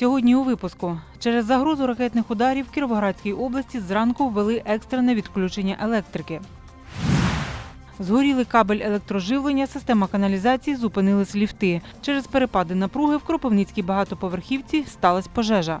Сьогодні у випуску через загрозу ракетних ударів в Кіровоградській області зранку ввели екстрене відключення електрики. Згоріли кабель електроживлення, система каналізації, зупинились ліфти. Через перепади напруги в Кропивницькій багатоповерхівці сталася пожежа.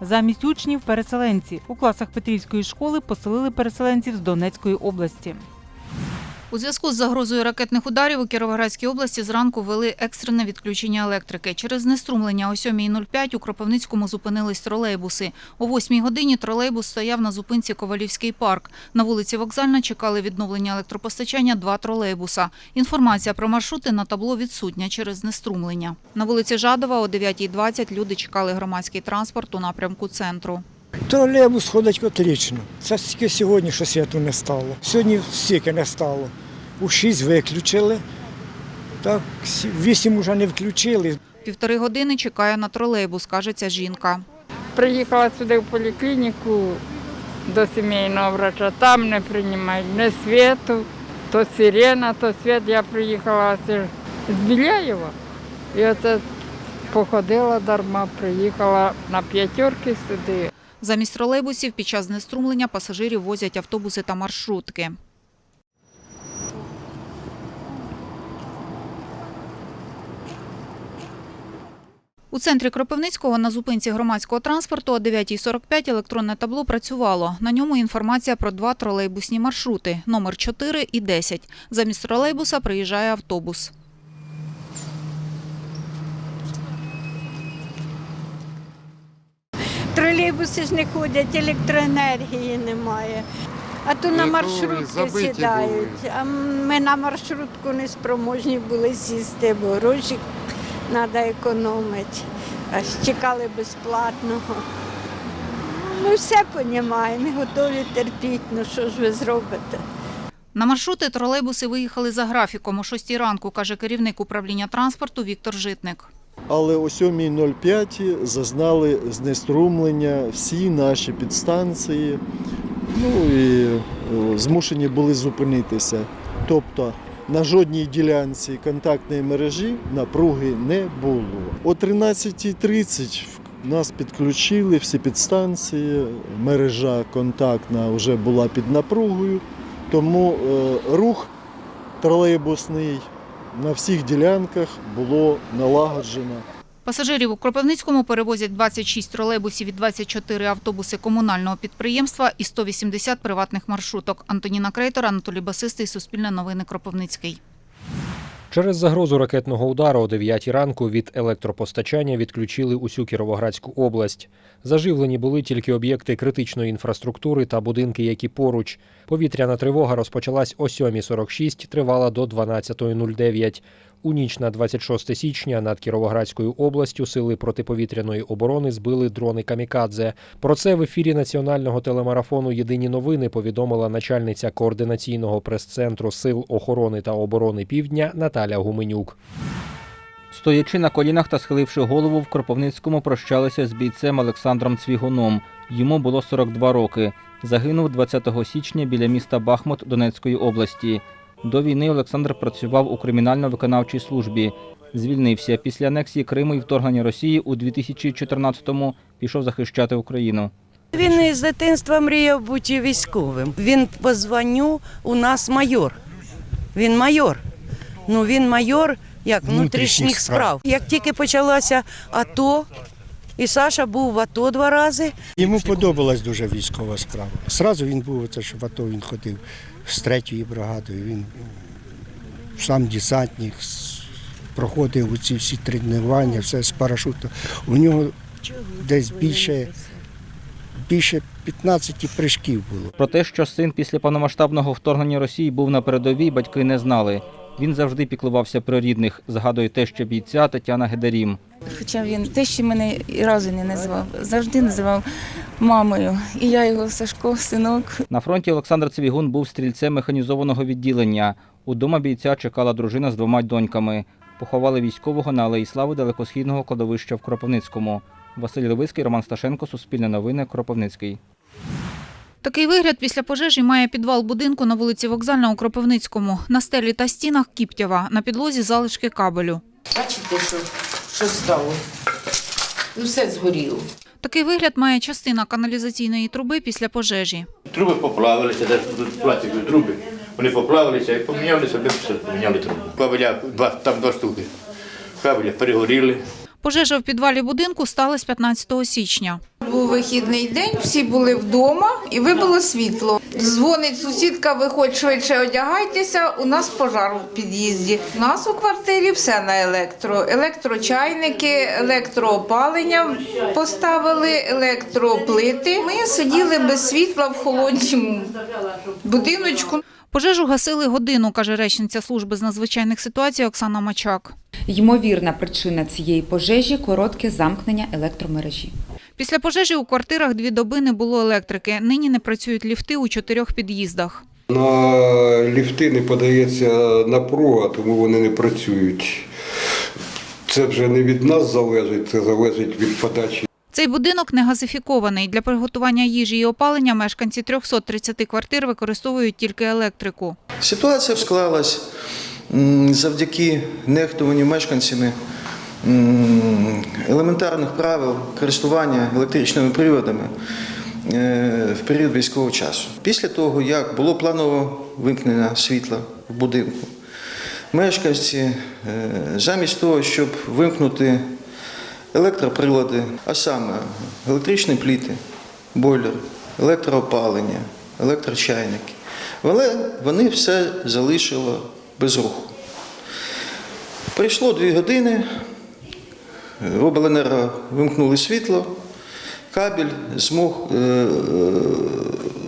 Замість учнів переселенці. У класах Петрівської школи поселили переселенців з Донецької області. У зв'язку з загрозою ракетних ударів у Кіровоградській області зранку ввели екстрене відключення електрики. Через знеструмлення о 7.05 у Кропивницькому зупинились тролейбуси. О 8 годині тролейбус стояв на зупинці Ковалівський парк. На вулиці Вокзальна чекали відновлення електропостачання два тролейбуса. Інформація про маршрути на табло відсутня через знеструмлення. На вулиці Жадова о 9.20 люди чекали громадський транспорт у напрямку центру. Тролейбус ходить котрічно. Це тільки сьогодні, що святу не стало. Сьогодні стільки не стало. У 6 виключили, так, вісім вже не включили. Півтори години чекає на тролейбус, каже ця жінка. Приїхала сюди в поліклініку до сімейного врача, там не приймають ні світу, то сирена, то світ. Я приїхала з Біляєва. І оце походила дарма, приїхала на п'ятерки сюди. Замість тролейбусів під час знеструмлення пасажирів возять автобуси та маршрутки. У центрі Кропивницького на зупинці громадського транспорту о 9.45 електронне табло працювало. На ньому інформація про два тролейбусні маршрути – номер 4 і 10. Замість тролейбуса приїжджає автобус. Тролейбуси ж не ходять, електроенергії немає. А то на Ну, маршрутки сідають. А ми на маршрутку не спроможні були сісти, бо гроші треба економити. А чекали безплатного. Ми все розуміємо, ми готові терпіти, ну що ж ви зробите? На маршрути тролейбуси виїхали за графіком о 6 ранку, каже керівник управління транспорту Віктор Житник. Але о 7.05 зазнали знеструмлення всі наші підстанції, ну і змушені були зупинитися. Тобто на жодній ділянці контактної мережі напруги не було. О 13.30 в- нас підключили всі підстанції, мережа контактна вже була під напругою, тому е, рух тролейбусний на всіх ділянках було налагоджено. Пасажирів у Кропивницькому перевозять 26 тролейбусів і 24 автобуси комунального підприємства і 180 приватних маршруток. Антоніна Крейтор, Анатолій Басистий, Суспільне новини Кропивницький. Через загрозу ракетного удару о 9 ранку від електропостачання відключили усю Кіровоградську область. Заживлені були тільки об'єкти критичної інфраструктури та будинки, які поруч. Повітряна тривога розпочалась о 7.46, тривала до 12.09. У ніч на 26 січня над Кіровоградською областю сили протиповітряної оборони збили дрони Камікадзе. Про це в ефірі національного телемарафону Єдині новини повідомила начальниця координаційного прес-центру Сил охорони та оборони Півдня Наталя Гуменюк. Стоячи на колінах та схиливши голову, в Кропивницькому прощалися з бійцем Олександром Цвігуном. Йому було 42 роки. Загинув 20 січня біля міста Бахмут Донецької області. До війни Олександр працював у кримінально-виконавчій службі. Звільнився після анексії Криму і вторгнення Росії у 2014-му пішов захищати Україну. Він із дитинства мріяв бути військовим. Він по званню у нас майор. Він майор. Ну він майор як внутрішніх справ. Як тільки почалося АТО, і Саша був в АТО два рази. Йому подобалась дуже військова справа. Сразу він був оце, що в АТО він ходив з третьою бригадою. Він сам десантник, проходив ці всі тренування, все з парашуту. У нього десь більше, більше 15 прыжків було. Про те, що син після повномасштабного вторгнення Росії був на передовій, батьки не знали. Він завжди піклувався про рідних, згадує те, що бійця Тетяна Гедарім. Хоча він те, що мене і разу не називав, завжди називав мамою. І я його Сашко, синок. На фронті Олександр Цвігун був стрільцем механізованого відділення. Удома бійця чекала дружина з двома доньками. Поховали військового на Алеї Слави далекосхідного кладовища в Кропивницькому. Василь Левицький, Роман Сташенко, Суспільне новини, Кропивницький. Такий вигляд після пожежі має підвал будинку на вулиці Вокзальна у Кропивницькому. На стелі та стінах Кіптєва, на підлозі залишки кабелю. Бачите, що, що стало? все згоріло. Такий вигляд має частина каналізаційної труби після пожежі. Труби поплавилися, де тут труби. Вони поплавилися і поміняли собі, все, поміняли трубу. Кабеля, два, там два штуки. Кабеля перегоріли. Пожежа в підвалі будинку сталася 15 січня. Був вихідний день, всі були вдома і вибило світло. Дзвонить сусідка, виходь швидше одягайтеся, у нас пожар у під'їзді. У нас у квартирі все на електро. Електрочайники, електроопалення поставили, електроплити. Ми сиділи без світла в холодному будиночку. Пожежу гасили годину, каже речниця служби з надзвичайних ситуацій Оксана Мачак. Ймовірна причина цієї пожежі коротке замкнення електромережі. Після пожежі у квартирах дві доби не було електрики. Нині не працюють ліфти у чотирьох під'їздах. На ліфти не подається напруга, тому вони не працюють. Це вже не від нас залежить, це залежить від подачі. Цей будинок не газифікований. Для приготування їжі і опалення мешканці 330 квартир використовують тільки електрику. Ситуація склалась завдяки нехтуванню мешканцями елементарних правил користування електричними приводами е, в період військового часу. Після того, як було планово вимкнення світла в будинку, мешканці е, замість того, щоб вимкнути електроприлади, а саме електричні пліти, бойлер, електроопалення, електрочайники. Але вони все залишили без руху. Прийшло дві години, обленерго вимкнули світло, кабель змог е, е,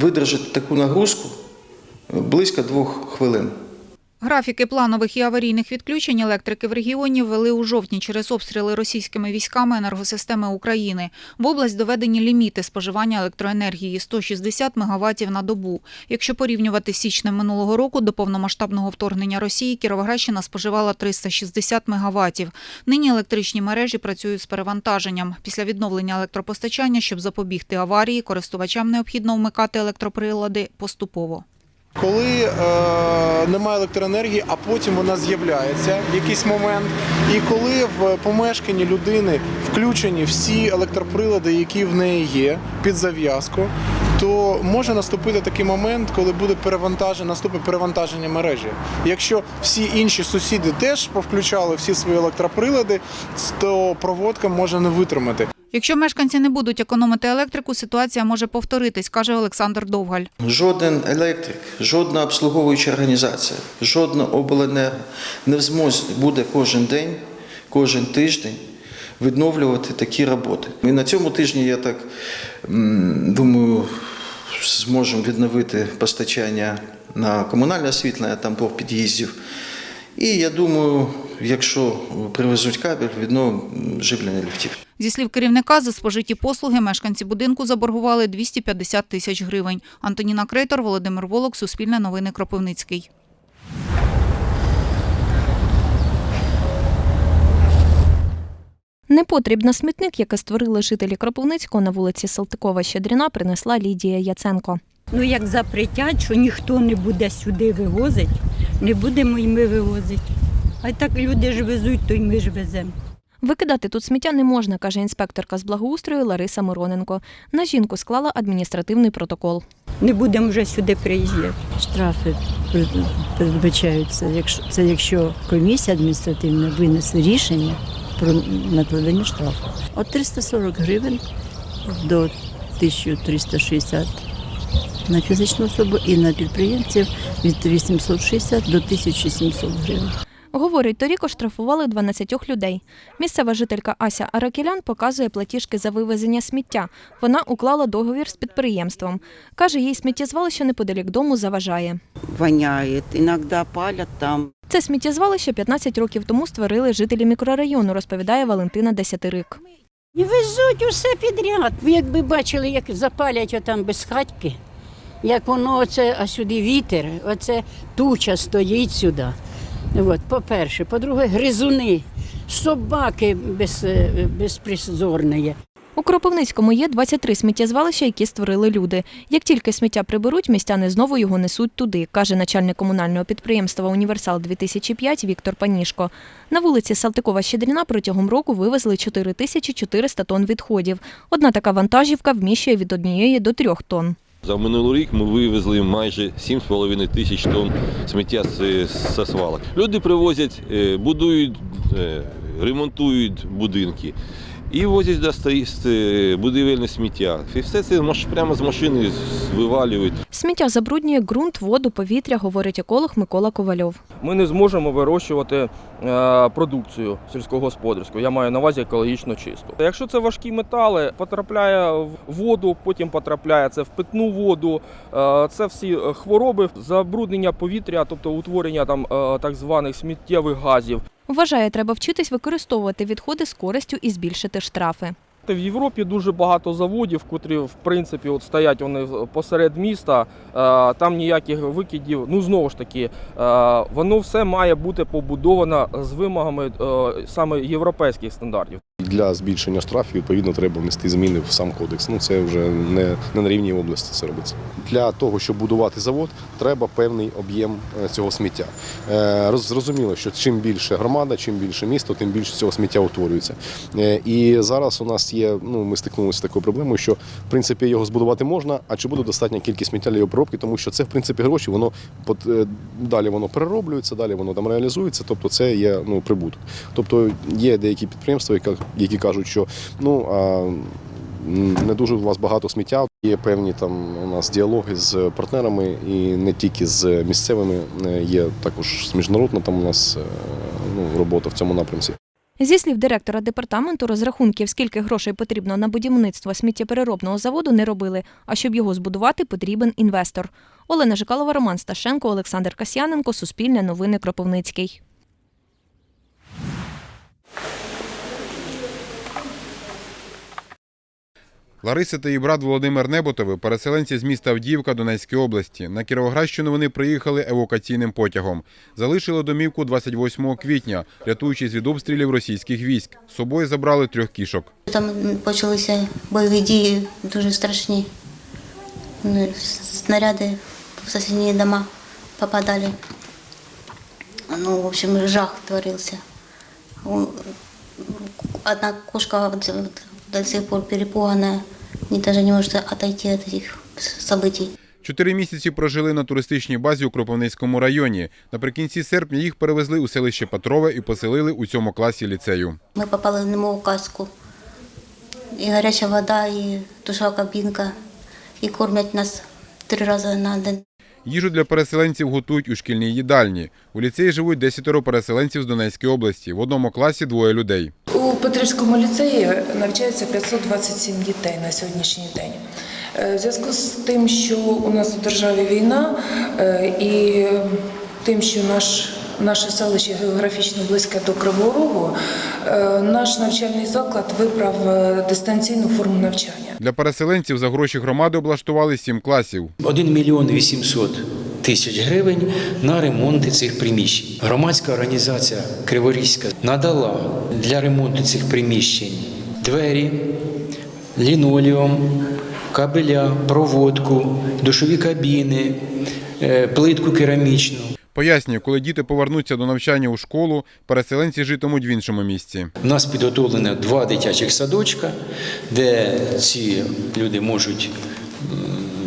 видержати таку нагрузку близько двох хвилин. Графіки планових і аварійних відключень електрики в регіоні ввели у жовтні через обстріли російськими військами енергосистеми України. В область доведені ліміти споживання електроенергії – 160 МВт на добу. Якщо порівнювати з січнем минулого року, до повномасштабного вторгнення Росії Кіровоградщина споживала 360 МВт. Нині електричні мережі працюють з перевантаженням. Після відновлення електропостачання, щоб запобігти аварії, користувачам необхідно вмикати електроприлади поступово. Коли е, немає електроенергії, а потім вона з'являється в якийсь момент, і коли в помешканні людини включені всі електроприлади, які в неї є, під зав'язку, то може наступити такий момент, коли буде перевантаження, наступить перевантаження мережі. Якщо всі інші сусіди теж повключали всі свої електроприлади, то проводка може не витримати. Якщо мешканці не будуть економити електрику, ситуація може повторитись, каже Олександр Довгаль. Жоден електрик, жодна обслуговуюча організація, жодна обленерго не в змозі буде кожен день, кожен тиждень відновлювати такі роботи. І на цьому тижні я так думаю, зможемо відновити постачання на комунальне освітлення там по під'їздів. І я думаю, якщо привезуть кабель, відновимо живлення ліфтів. Зі слів керівника, за спожиті послуги мешканці будинку заборгували 250 тисяч гривень. Антоніна Крейтор, Володимир Волок, Суспільне новини Кропивницький. Непотріб на смітник, яке створили жителі Кропивницького на вулиці Салтикова Щедріна, принесла Лідія Яценко. Ну як запретять, що ніхто не буде сюди вивозити, не будемо й ми вивозити. А так люди ж везуть, то й ми ж веземо. Викидати тут сміття не можна, каже інспекторка з благоустрою Лариса Мироненко. На жінку склала адміністративний протокол. Не будемо вже сюди приїжджати. Штрафи передбачаються, якщо це якщо комісія адміністративна винесе рішення про накладення штрафу. От 340 гривень до 1360 на фізичну особу і на підприємців від 860 до 1700 гривень. Говорить, торік оштрафували 12 людей. Місцева жителька Ася Аракілян показує платіжки за вивезення сміття. Вона уклала договір з підприємством. Каже, їй сміттєзвалище неподалік дому заважає. Воняет, иногда палят там. Це сміттєзвалище 15 років тому створили жителі мікрорайону, розповідає Валентина Десятирик. І везуть усе підряд. Ви якби бачили, як запалять отам без хатьки, як воно оце, а сюди вітер, оце туча стоїть сюди. От, по-перше. По-друге, гризуни, собаки без, е, безпризорні. У Кропивницькому є 23 сміттєзвалища, які створили люди. Як тільки сміття приберуть, містяни знову його несуть туди, каже начальник комунального підприємства Універсал 2005 Віктор Панішко. На вулиці Салтикова-Щедріна протягом року вивезли 4400 тонн відходів. Одна така вантажівка вміщує від однієї до трьох тонн. За минулий рік ми вивезли майже 7,5 тисяч тонн сміття з, свалок. Люди привозять, е, будують, е, ремонтують будинки і возять до будівельне сміття. І все це прямо з машини вивалюють. Сміття забруднює ґрунт, воду, повітря, говорить еколог Микола Ковальов. Ми не зможемо вирощувати е, продукцію сільськогосподарську. Я маю на увазі екологічно чисту. Якщо це важкі метали, потрапляє в воду, потім потрапляє це в питну воду. Е, Це всі е, хвороби, забруднення повітря, тобто утворення там так званих сміттєвих газів. Вважає, треба вчитись використовувати відходи з користю і збільшити штрафи. В Європі дуже багато заводів, котрі в принципі от стоять вони посеред міста. е, Там ніяких викидів. Ну знову ж таки, е, воно все має бути побудовано з вимогами е, саме європейських стандартів. Для збільшення штрафів відповідно треба внести зміни в сам кодекс. Ну це вже не, не на рівні області це робиться. Для того, щоб будувати завод, треба певний об'єм е, цього сміття. Е, Зрозуміло, що чим більше громада, чим більше місто, тим більше цього сміття утворюється. Е, І зараз у нас є, ну ми стикнулися з такою проблемою, що в принципі його збудувати можна, а чи буде достатня кількість сміття для обробки, тому що це в принципі гроші, воно далі воно перероблюється, далі воно там реалізується, тобто це є ну, прибуток. Тобто є деякі підприємства, які, які кажуть, що ну а, не дуже у вас багато сміття. Є певні там у нас діалоги з партнерами і не тільки з місцевими, е, є також з міжнародна там у нас е, ну, робота в цьому напрямці. Зі слів директора департаменту, розрахунків, скільки грошей потрібно на будівництво сміттєпереробного заводу, не робили. А щоб його збудувати, потрібен інвестор. Олена Жикалова, Роман Сташенко, Олександр Касьяненко, Суспільне новини Кропивницький. Лариса та її брат Володимир Неботови – переселенці з міста Авдіївка Донецької області. На Кіровоградщину вони приїхали евакуаційним потягом. Залишили домівку 28 квітня, рятуючись від обстрілів російських військ. З собою забрали трьох кішок. Там почалися бойові дії дуже страшні. Ну, Снаряди в сусідні дома попадали. Ну, в общем, жах творился. У- Одна кошка до сих пор перепуганная, не, даже не может отойти от этих событий. Чотири місяці прожили на туристичній базі у Кропивницькому районі. Наприкінці серпня їх перевезли у селище Петрове і поселили у цьому класі ліцею. Ми попали в немову казку. І гаряча вода, і душа кабінка, і кормять нас три рази на день. Їжу для переселенців готують у шкільній їдальні. У ліцеї живуть десятеро переселенців з Донецької області. В одному класі двоє людей. У Петрівському ліцеї навчається 527 дітей на сьогоднішній день. Е, В зв'язку з тим, що у нас у державі війна е, і тим, що наш, наше селище географічно близьке до Кривого Рогу, е, наш навчальний заклад вибрав е, дистанційну форму навчання. Для переселенців за гроші громади облаштували сім класів. 1 мільйон 800 тисяч гривень на ремонти цих приміщень. Громадська організація Криворізька надала для ремонту цих приміщень двері, лінолеум, кабеля, проводку, душові кабіни, е, плитку керамічну. Пояснює, коли діти повернуться до навчання у школу, переселенці житимуть в іншому місці. У нас підготовлено два дитячих садочка, де ці люди можуть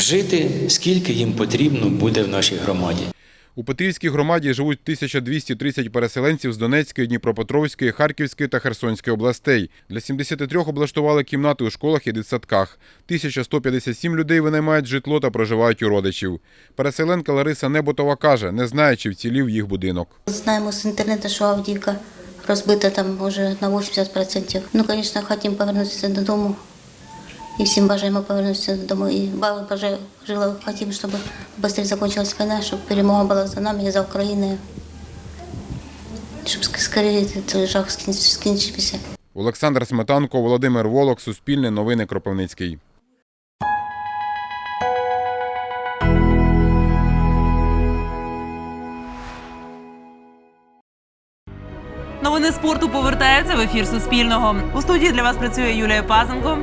жити, скільки їм потрібно буде в нашій громаді. У Петрівській громаді живуть 1230 переселенців з Донецької, Дніпропетровської, Харківської та Херсонської областей. Для 73 облаштували кімнати у школах і дитсадках. 1157 людей винаймають житло та проживають у родичів. Переселенка Лариса Неботова каже, не знає, чи вцілів їх будинок. Знаємо з інтернету, що Авдіївка розбита там вже на 80%. Ну, звісно, хочемо повернутися додому. І всім бажаємо повернутися додому. І баба бажаю, жила, хотімо, щоб швидше закінчилась війна, щоб перемога була за нами і за Україною. Щоб скоріше цей жах скінчився. Олександр Сметанко, Володимир Волок, Суспільне новини Кропивницький. Новини спорту повертаються в ефір Суспільного. У студії для вас працює Юлія Пазенко.